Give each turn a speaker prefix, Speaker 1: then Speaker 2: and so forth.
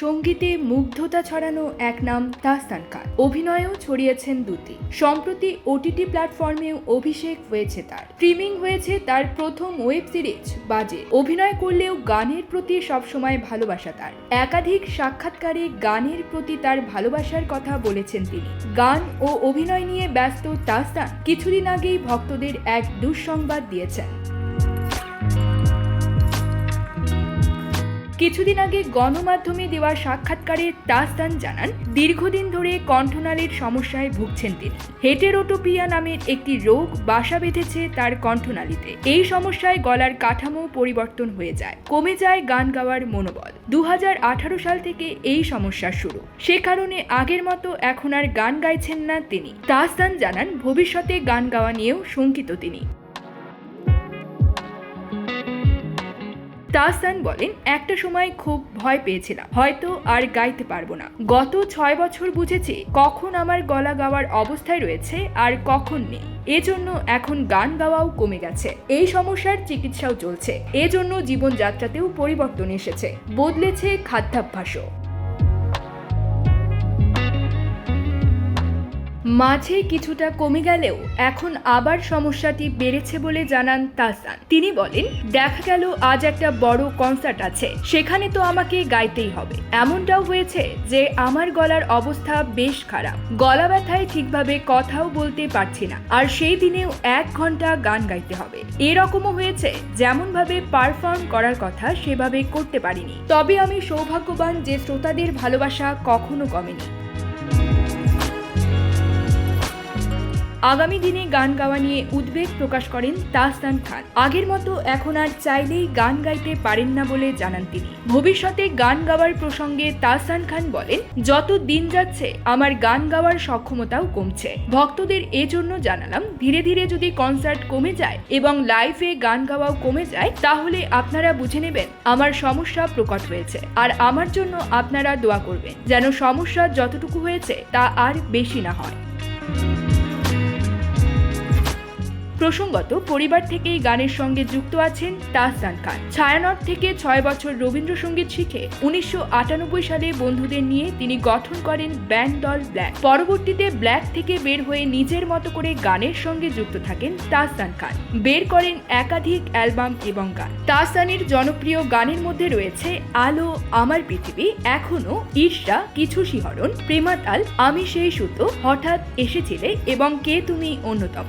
Speaker 1: সঙ্গীতে মুগ্ধতা ছড়ানো এক নাম তাহসান খান। অভিনয়েও ছড়িয়েছেন দুটি। সম্প্রতি ওটিটি প্ল্যাটফর্মেও অভিষেক হয়েছে তার। স্ট্রিমিং হয়েছে তার প্রথম ওয়েব সিরিজ, বাজে। অভিনয় করলেও গানের প্রতি সবসময় ভালোবাসা তার। একাধিক সাক্ষাৎকারে গানের প্রতি তার ভালোবাসার কথা বলেছেন তিনি। গান ও অভিনয় নিয়ে ব্যস্ত তাহসান কিছুদিন আগেই ভক্তদের এক দুঃসংবাদ দিয়েছেন। কিছুদিন আগে গণমাধ্যমে দেওয়া সাক্ষাৎকারে তাসদান জানান, দীর্ঘদিন ধরে কণ্ঠনালীর সমস্যায় ভুগছেন তিনি। হেটেরোটোপিয়া নামের একটি রোগ বাসা বেঁধেছে তার কণ্ঠনালীতে। এই সমস্যায় গলার কাঠামো পরিবর্তন হয়ে যায়। কমে যায় গান গাওয়ার মনোবল। দু হাজার আঠারো সাল থেকে এই সমস্যা শুরু। সে কারণে আগের মতো এখন আর গান গাইছেন না তিনি। তাসদান জানান, ভবিষ্যতে গান গাওয়া নিয়েও শঙ্কিত তিনি। তাহসান বলেন, একটা সময় খুব ভয় পেয়েছিলাম। হয়তো আর গাইতে পারব না। গত ছয় বছর বুঝেছি কখন আমার গলা গাওয়ার অবস্থায় রয়েছে আর কখন নেই। এজন্য এখন গান গাওয়াও কমে গেছে। এই সমস্যার চিকিৎসাও চলছে। এজন্য জীবনযাত্রাতেও পরিবর্তন এসেছে। বদলেছে খাদ্যাভ্যাসও। মাঝে কিছুটা কমে গেলেও এখন আবার সমস্যাটি বেড়েছে বলে জানান তাসান তিনি বলেন, দেখা গেল আজ একটা বড় কনসার্ট আছে, সেখানে তো আমাকে গাইতেই হবে। এমনটাও হয়েছে যে আমার গলার অবস্থা বেশ খারাপ। গলা ব্যথায় ঠিকভাবে কথাও বলতে পারছি না, আর সেই দিনেও এক ঘণ্টা গান গাইতে হবে। এরকমও হয়েছে, যেমনভাবে পারফর্ম করার কথা সেভাবে করতে পারিনি। তবে আমি সৌভাগ্যবান যে শ্রোতাদের ভালোবাসা কখনো কমেনি। আগামী দিনে গান গাওয়া নিয়ে উদ্বেগ প্রকাশ করেন তাহসান খান। আগের মতো এখন আর চাইলেই গান গাইতে পারেন না বলে জানান তিনি। ভবিষ্যতে গান গাওয়ার প্রসঙ্গে তাহসান খান বলেন, যত দিন যাচ্ছে, আমার গান গাওয়ার সক্ষমতাও কমছে। ভক্তদের এজন্য জানালাম, ধীরে ধীরে যদি কনসার্ট কমে যায় এবং লাইভে গান গাওয়াও কমে যায়, তাহলে আপনারা বুঝে নেবেন, আমার সমস্যা প্রকট হয়েছে। আর আমার জন্য আপনারা দোয়া করবেন, যেন সমস্যা যতটুকু হয়েছে, তা আর বেশি না হয়। প্রসঙ্গত, পরিবার থেকেই গানের সঙ্গে যুক্ত আছেন তাহসান খান। ছায়ানট থেকে ছয় বছর রবীন্দ্রসঙ্গীত শিখে উনিশশো আটানব্বই সালে বন্ধুদের নিয়ে তিনি গঠন করেন ব্যান্ড দল ব্ল্যাক। পরবর্তীতে ব্ল্যাক থেকে বের হয়ে নিজের মতো করে গানের সঙ্গে যুক্ত থাকেন তাহসান খান। বের করেন একাধিক অ্যালবাম এবং গান। তাহসানের জনপ্রিয় গানের মধ্যে রয়েছে আলো, আমার পৃথিবী, এখনও ঈর্ষা, কিছু শিহরণ, প্রেমাতাল, আমি সেই সুতো, হঠাৎ এসেছিলে এবং কে তুমি অন্যতম।